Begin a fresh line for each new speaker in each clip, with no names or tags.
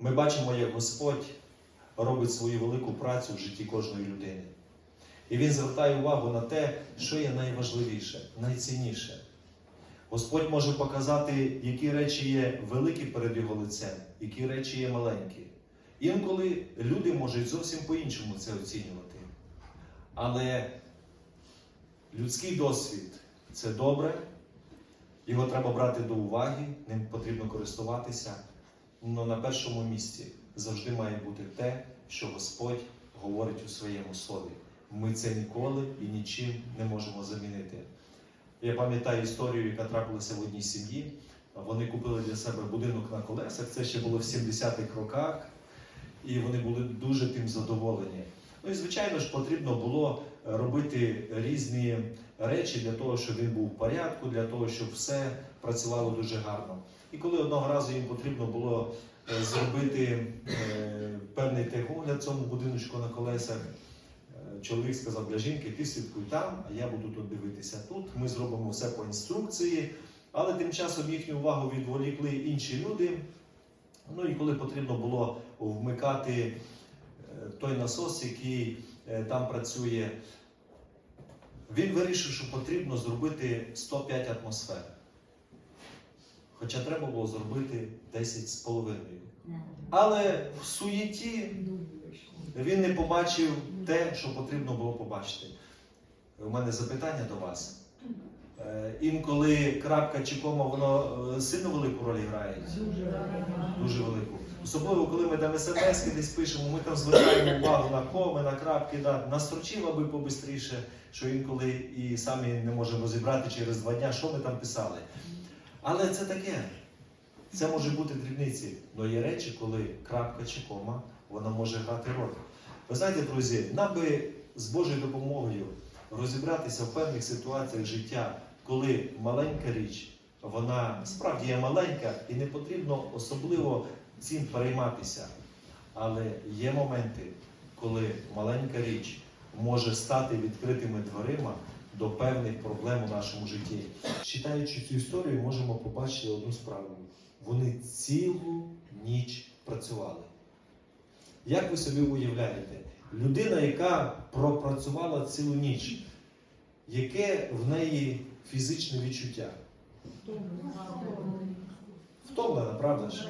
ми бачимо, як Господь робить свою велику працю в житті кожної людини. І Він звертає увагу на те, що є найважливіше, найцінніше. Господь може показати, які речі є великі перед Його лицем, які речі є маленькі. Інколи люди можуть зовсім по-іншому це оцінювати. Але людський досвід це добре, його треба брати до уваги, ним потрібно користуватися. Але на першому місці завжди має бути те, що Господь говорить у своєму слові. Ми це ніколи і нічим не можемо замінити. Я пам'ятаю історію, яка трапилася в одній сім'ї. Вони купили для себе будинок на колесах. Це ще було в 70-х роках, і вони були дуже тим задоволені. Ну і звичайно ж потрібно було робити різні речі для того, щоб він був в порядку, для того, щоб все працювало дуже гарно. І коли одного разу їм потрібно було е, зробити е, певний техогляд цьому будиночку на колесах, е, чоловік сказав для жінки, ти слідкуй там, а я буду тут дивитися тут. Ми зробимо все по інструкції, але тим часом їхню увагу відволікли інші люди. Ну і коли потрібно було вмикати той насос, який там працює, він вирішив, що потрібно зробити 105 атмосфер. Хоча треба було зробити 10 з половиною. Але в суєті він не побачив те, що потрібно було побачити. У мене запитання до вас. Е, Інколи крапка чи кома, воно е, сильно велику роль грає? Дуже велику. Особливо, коли ми там смс десь пишемо, ми там звертаємо увагу на коми, на крапки, да, настрочив, аби побистріше, що інколи і самі не можемо розібрати через два дня, що ми там писали. Але це таке. Це може бути дрібниці. Але є речі, коли крапка чи кома, вона може грати роль. Ви знаєте, друзі, нам би з Божою допомогою розібратися в певних ситуаціях життя, коли маленька річ, вона справді є маленька і не потрібно особливо цим перейматися. Але є моменти, коли маленька річ може стати відкритими дверима до певних проблем у нашому житті. Читаючи цю історію, можемо побачити одну справу. Вони цілу ніч працювали. Як ви собі уявляєте, людина, яка пропрацювала цілу ніч, яке в неї фізичне відчуття? Втомлена, правда ж?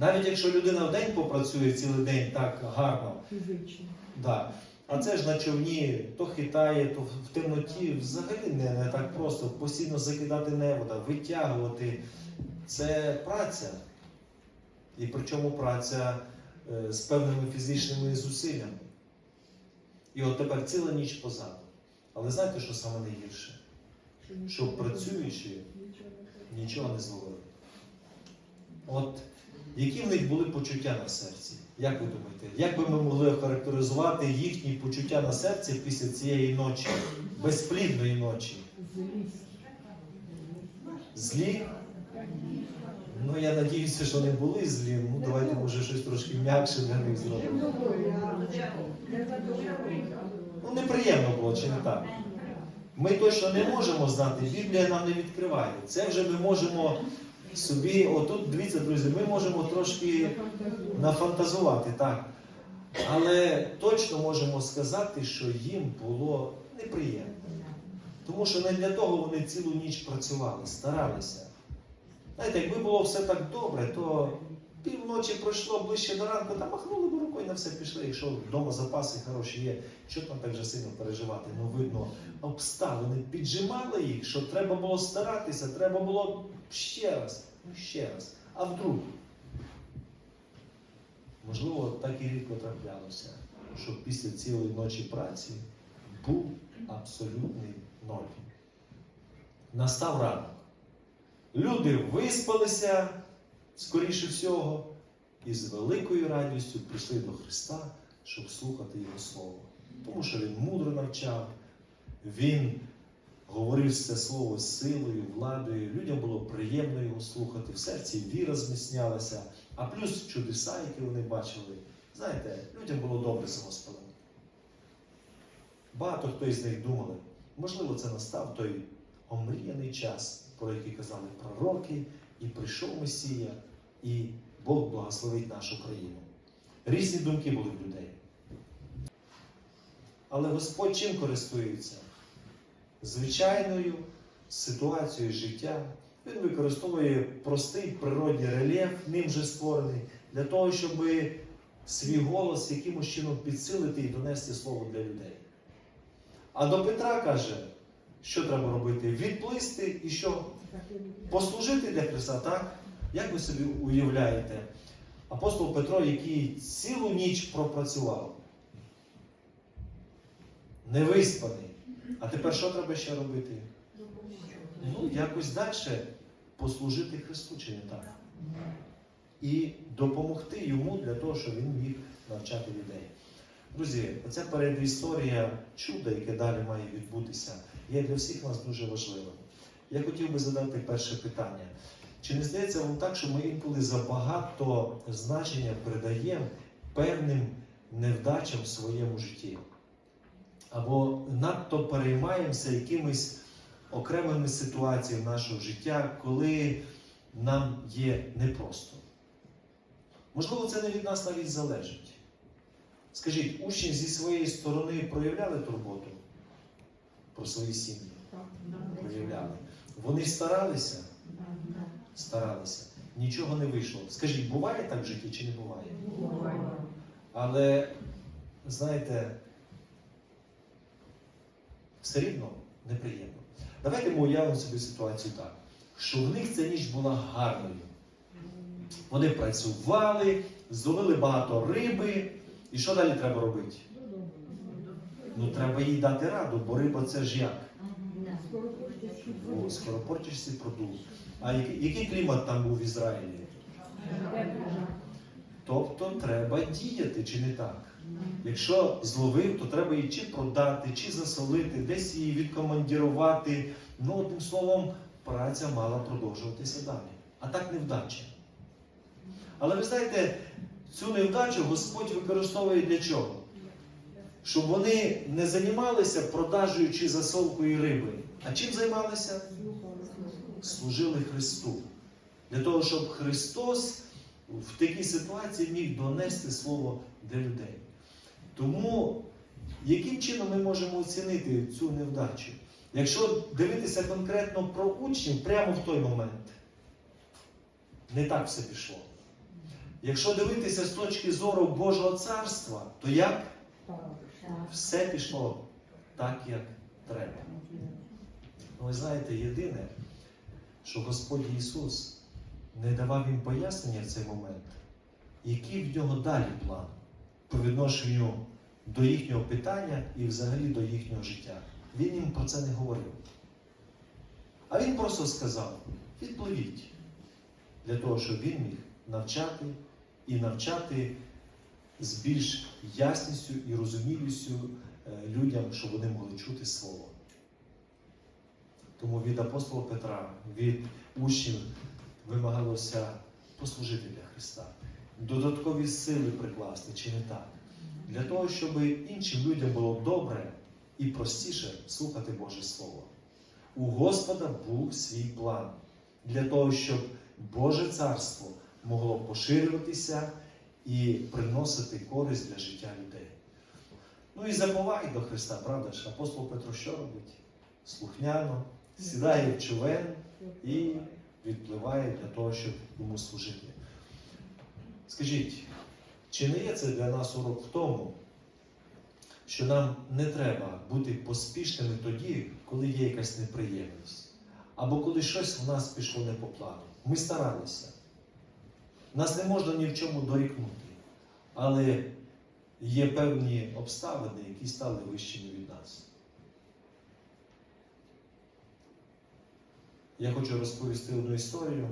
Навіть якщо людина в день попрацює цілий день так гарно,
Фізично.
да, а це ж на човні то хитає, то в темноті взагалі не, не так просто постійно закидати невода, витягувати. Це праця. І причому праця е, з певними фізичними зусиллями. І от тепер ціла ніч позаду. Але знаєте, що саме найгірше? Що працюючи, нічого не зловили. От які в них були почуття на серці? Як ви думаєте? Як би ми могли охарактеризувати їхні почуття на серці після цієї ночі, безплідної ночі? Злі? Ну, я надіюся, що не були злі. Ну, давайте, може, щось трошки м'якше для них зробимо. Ну, неприємно було, чи не так? Ми точно не можемо знати, Біблія нам не відкриває. Це вже ми можемо собі, отут, дивіться, друзі, ми можемо трошки нафантазувати, так. Але точно можемо сказати, що їм було неприємно. Тому що не для того вони цілу ніч працювали, старалися. Знаєте, якби було все так добре, то півночі пройшло ближче до ранку, та махнули б рукою на все пішли. Якщо вдома запаси хороші є, що там так же сильно переживати? Ну, видно, обставини піджимали їх, що треба було старатися, треба було ще раз, ну ще раз. А вдруг? Можливо, так і рідко траплялося, що після цілої ночі праці був абсолютний ноль. Настав ранок. Люди виспалися, скоріше всього, і з великою радістю прийшли до Христа, щоб слухати Його Слово. Тому що Він мудро навчав, Він говорив це слово з силою, владою. Людям було приємно його слухати, в серці віра зміцнялася, а плюс чудеса, які вони бачили. Знаєте, людям було добре з Господом. Багато хто із них думали, можливо, це настав той омріяний час, про який казали пророки, і прийшов Месія, і Бог благословить нашу країну. Різні думки були в людей. Але Господь чим користується? Звичайною ситуацією життя. Він використовує простий природній рельєф, ним же створений, для того, щоб свій голос якимось чином підсилити і донести слово для людей. А до Петра каже, що треба робити? Відплисти і що? Послужити для Христа, так? Як ви собі уявляєте? Апостол Петро, який цілу ніч пропрацював, невиспаний. А тепер що треба ще робити? Ну, якось далі послужити Христу, чи не так? І допомогти йому для того, щоб він міг навчати людей. Друзі, оця передісторія чуда, яке далі має відбутися, є для всіх нас дуже важливим. Я хотів би задати перше питання. Чи не здається вам так, що ми інколи забагато значення передаємо певним невдачам в своєму житті? Або надто переймаємося якимись окремими ситуаціями нашого життя, коли нам є непросто. Можливо, це не від нас навіть залежить. Скажіть, учні зі своєї сторони проявляли турботу про свої сім'ї? Проявляли. Вони старалися? Старалися. Нічого не вийшло. Скажіть, буває так в житті чи не буває? Але, знаєте, все рівно неприємно. Давайте ми уявимо собі ситуацію так, що в них ця ніч була гарною. Вони працювали, зловили багато риби. І що далі треба робити? Ну, треба їй дати раду, бо риба це ж як? О, скоропортящий продукт. А який клімат там був в Ізраїлі? Тобто треба діяти, чи не так? Якщо зловив, то треба її чи продати, чи засолити, десь її відкомандірувати. Ну, одним словом, праця мала продовжуватися далі. А так невдача. Але ви знаєте, цю невдачу Господь використовує для чого? Щоб вони не займалися продажею чи засолкою риби. А чим займалися? Служили Христу. Для того, щоб Христос в такій ситуації міг донести Слово для людей. Тому, яким чином ми можемо оцінити цю невдачу? Якщо дивитися конкретно про учнів прямо в той момент, не так все пішло. Якщо дивитися з точки зору Божого царства, то як все пішло так, як треба. Ну, ви знаєте, єдине, що Господь Ісус не давав їм пояснення в цей момент, який в нього далі план по відношенню до їхнього питання і взагалі до їхнього життя. Він їм про це не говорив. А він просто сказав: відпливіть для того, щоб він міг навчати і навчати з більш ясністю і розумілістю е, людям, щоб вони могли чути Слово. Тому від апостола Петра, від учнів вимагалося послужити для Христа, додаткові сили прикласти, чи не так? Для того, щоб іншим людям було добре і простіше слухати Боже Слово. У Господа був свій план для того, щоб Боже царство могло поширюватися і приносити користь для життя людей. Ну і заповай до Христа, правда ж? Апостол Петро що робить? Слухняно, сідає в човен і відпливає для того, щоб йому служити. Скажіть, чи не є це для нас урок в тому, що нам не треба бути поспішними тоді, коли є якась неприємність, або коли щось в нас пішло не по плану? Ми старалися. Нас не можна ні в чому дорікнути. Але є певні обставини, які стали вищими від нас. Я хочу розповісти одну історію.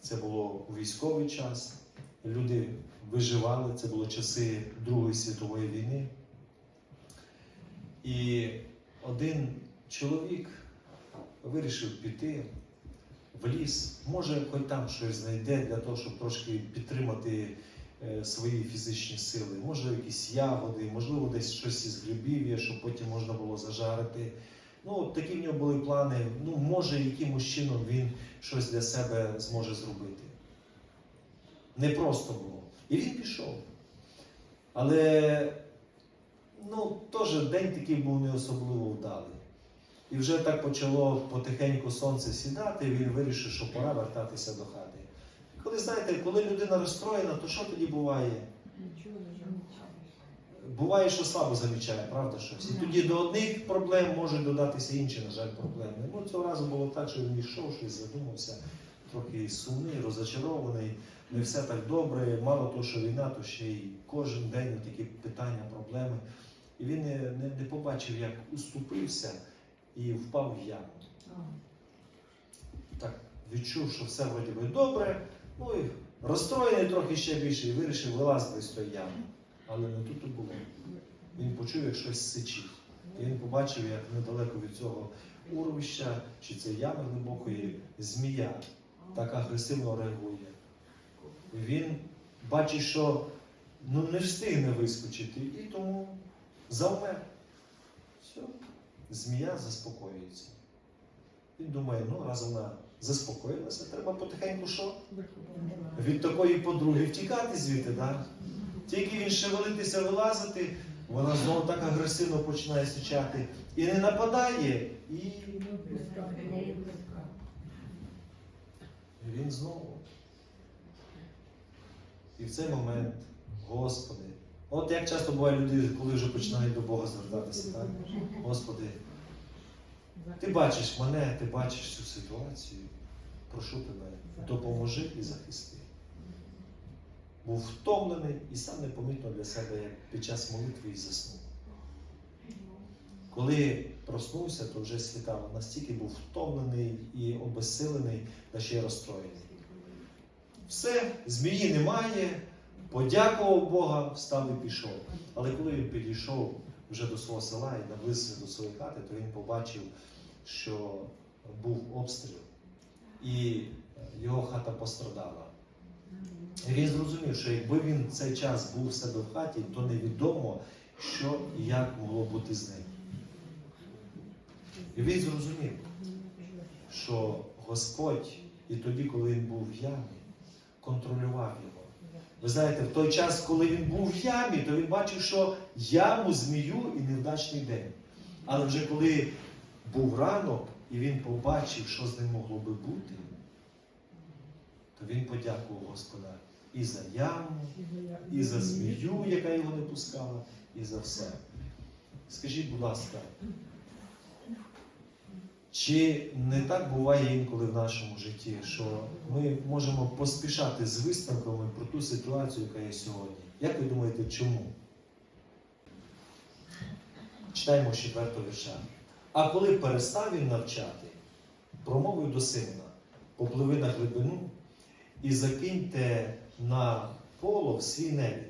Це було у військовий час. Люди виживали, це були часи Другої світової війни. І один чоловік вирішив піти в ліс, може, хоч там щось знайде для того, щоб трошки підтримати е, свої фізичні сили. Може, якісь ягоди, можливо, десь щось із грибів є, щоб потім можна було зажарити. Ну, такі в нього були плани. Ну, може, якимось чином він щось для себе зможе зробити. Непросто було. І він пішов. Але ну, теж день такий був не особливо вдалий. І вже так почало потихеньку сонце сідати, і він вирішив, що пора вертатися до хати. Коли знаєте, коли людина розстроєна, то що тоді буває? Буває, що слабо замічає, правда щось. І тоді до одних проблем можуть додатися інші, на жаль, проблеми. Ну, цього разу було так, що він йшов, щось задумався, трохи сумний, розочарований, не все так добре. Мало того, що війна, то ще й кожен день такі питання, проблеми. І він не, не, не побачив, як уступився і впав в яму. Так, відчув, що все вроді би добре, ну і розстроєний трохи ще більше і вирішив вилазити з тої ями. Але не тут і було. Він почув, як щось сичить. І він побачив, як недалеко від цього урвища чи це ями глибокої змія так агресивно реагує. Він бачить, що ну, не встигне вискочити, і тому завмер. Все, змія заспокоюється. Він думає, ну раз вона заспокоїлася, треба потихеньку що? Від такої подруги втікати звідти, так? Тільки він шевелитися, вилазити, вона знову так агресивно починає сичати. І не нападає, і він знову. І в цей момент, Господи, от як часто буває люди, коли вже починають до Бога звертатися, так? Господи, ти бачиш мене, ти бачиш цю ситуацію. Прошу тебе, допоможи і захисти. Був втомлений і сам непомітно для себе, як під час молитви і заснув. Коли проснувся, то вже світало. Настільки був втомлений і обезсилений, та ще й розстроєний. Все, змії немає, подякував Бога, встав і пішов. Але коли він підійшов вже до свого села і наблизився до своєї хати, то він побачив, що був обстріл, і його хата пострадала. І він зрозумів, що якби він в цей час був в себе в хаті, то невідомо, що і як могло бути з ним. І він зрозумів, що Господь і тоді, коли він був в ямі, контролював його. Ви знаєте, в той час, коли він був в ямі, то він бачив, що яму, змію і невдачний день. Але вже коли був ранок і він побачив, що з ним могло би бути, то він подякував Господа і за яму, і за змію, яка його не пускала, і за все. Скажіть, будь ласка, чи не так буває інколи в нашому житті, що ми можемо поспішати з висновками про ту ситуацію, яка є сьогодні? Як ви думаєте, чому? Читаємо четвертого вірша. А коли перестав він навчати, промовив до сина, попливи на глибину і закиньте на полов свій невід.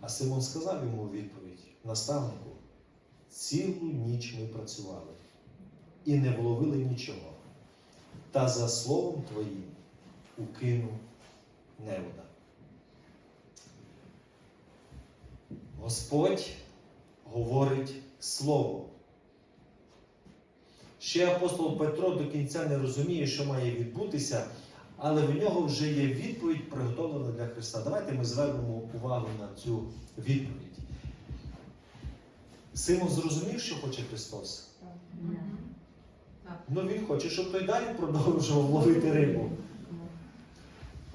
А Симон сказав йому у відповідь: наставнику, цілу ніч ми працювали і не вловили нічого. Та за словом твоїм укину невода. Господь говорить слово. Ще апостол Петро до кінця не розуміє, що має відбутися, але в нього вже є відповідь, приготовлена для Христа. Давайте ми звернемо увагу на цю відповідь. Симон зрозумів, що хоче Христос. Ну він хоче, щоб той далі продовжував ловити рибу.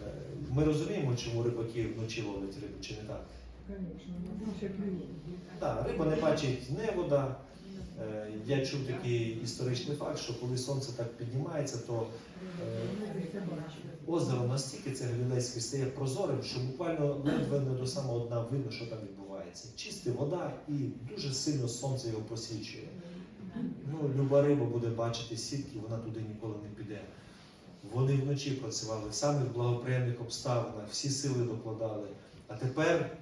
Е, Ми розуміємо, чому рибаки вночі ловлять рибу, чи не так? Так, риба не бачить невода. Е, Я чув такий історичний факт, що коли сонце так піднімається, то е, озеро настільки це Галілейське стає прозорим, що буквально ледве не до самого дна видно, що там відбувається. Чиста вода і дуже сильно сонце його просвічує. Ну, люба риба буде бачити сітки, вона туди ніколи не піде. Вони вночі працювали саме в благоприємних обставинах, всі сили докладали. А тепер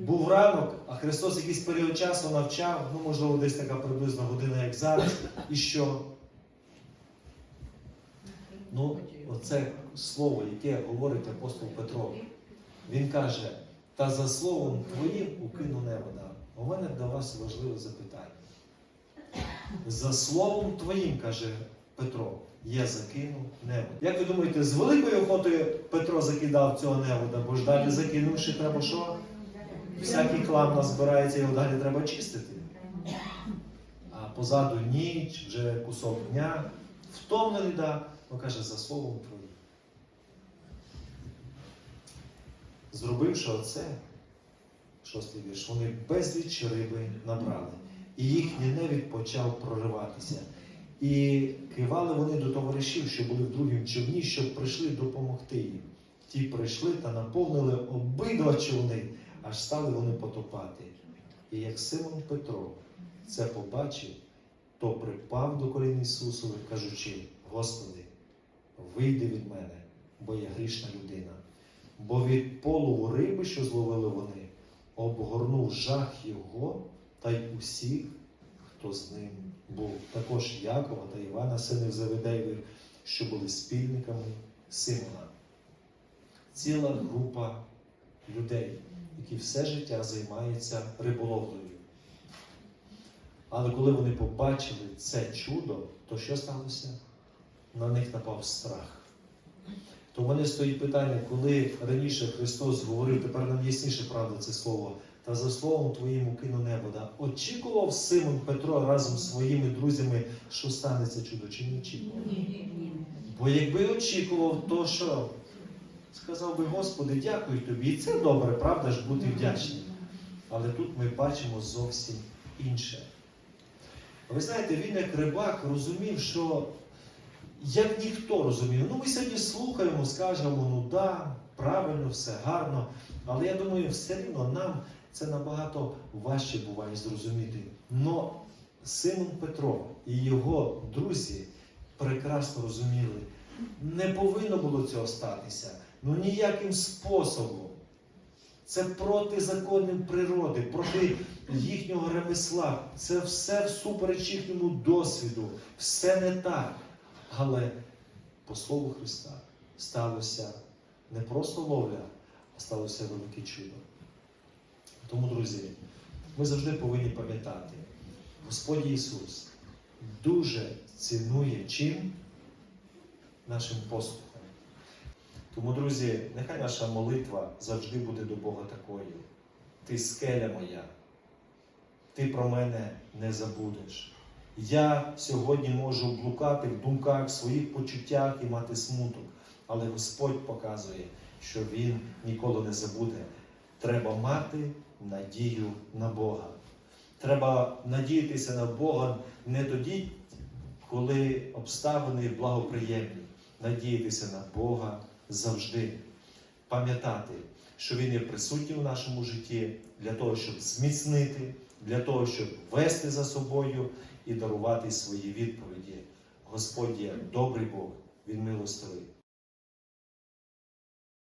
був ранок, а Христос якийсь період часу навчав, ну, можливо, десь така приблизно година, як зараз. І що? Ну, оце слово, яке говорить апостол Петро. Він каже, та за словом твоїм укину невода. У мене до вас важливе запитання. За словом твоїм, каже Петро, я закину небо. Як ви думаєте, з великою охотою Петро закидав цього невода, бо ж далі закинувши, треба що? Всякий хлам назбирається, його далі треба чистити. А позаду ніч, вже кусок дня, втомлений, да, ну каже, за словом твоїм. Зробивши оце, шостий вірш, вони безліч риби набрали, і їхній невід почав прориватися. І кивали вони до товаришів, що були в другім човні, щоб прийшли допомогти їм. Ті прийшли та наповнили обидва човни, аж стали вони потопати. І як Симон Петро це побачив, то припав до колін Ісусових, кажучи: Господи, вийди від мене, бо я грішна людина. Бо від полову риби, що зловили вони, обгорнув жах його та й усіх, хто з ним був. Також Якова та Івана, синів Заведеєвих, що були спільниками Симона. Ціла група людей, які все життя займаються риболовлею. Але коли вони побачили це чудо, то що сталося? На них напав страх. То в мене стоїть питання, коли раніше Христос говорив, тепер нам ясніше правда це слово, та за словом твоїм укину небо. Да? Очікував Симон Петро разом з своїми друзями, що станеться чудо, чи не очікував? Бо якби очікував, то що? Сказав би, Господи, дякую тобі. І це добре, правда ж, бути вдячним. Але тут ми бачимо зовсім інше. Ви знаєте, він як рибак розумів, що як ніхто розумів, ну ми сьогодні слухаємо, скажемо, ну да, правильно, все гарно. Але я думаю, все рівно нам це набагато важче буває зрозуміти. Но Симон Петро і його друзі прекрасно розуміли, не повинно було цього статися. Ну ніяким способом. Це проти законів природи, проти їхнього ремесла. Це все всупереч їхньому досвіду, все не так. Але по слову Христа сталося не просто ловля, а сталося велике чудо. Тому, друзі, ми завжди повинні пам'ятати, Господь Ісус дуже цінує чим нашим послухом. Тому, друзі, нехай наша молитва завжди буде до Бога такою. Ти скеля моя, ти про мене не забудеш. Я сьогодні можу блукати в думках, в своїх почуттях і мати смуток, але Господь показує, що Він ніколи не забуде. Треба мати надію на Бога. Треба надіятися на Бога не тоді, коли обставини благоприємні. Надіятися на Бога завжди. Пам'ятати, що Він є присутній у нашому житті для того, щоб зміцнити, для того, щоб вести за собою і дарувати свої відповіді. Господь є добрий Бог, Він милостивий.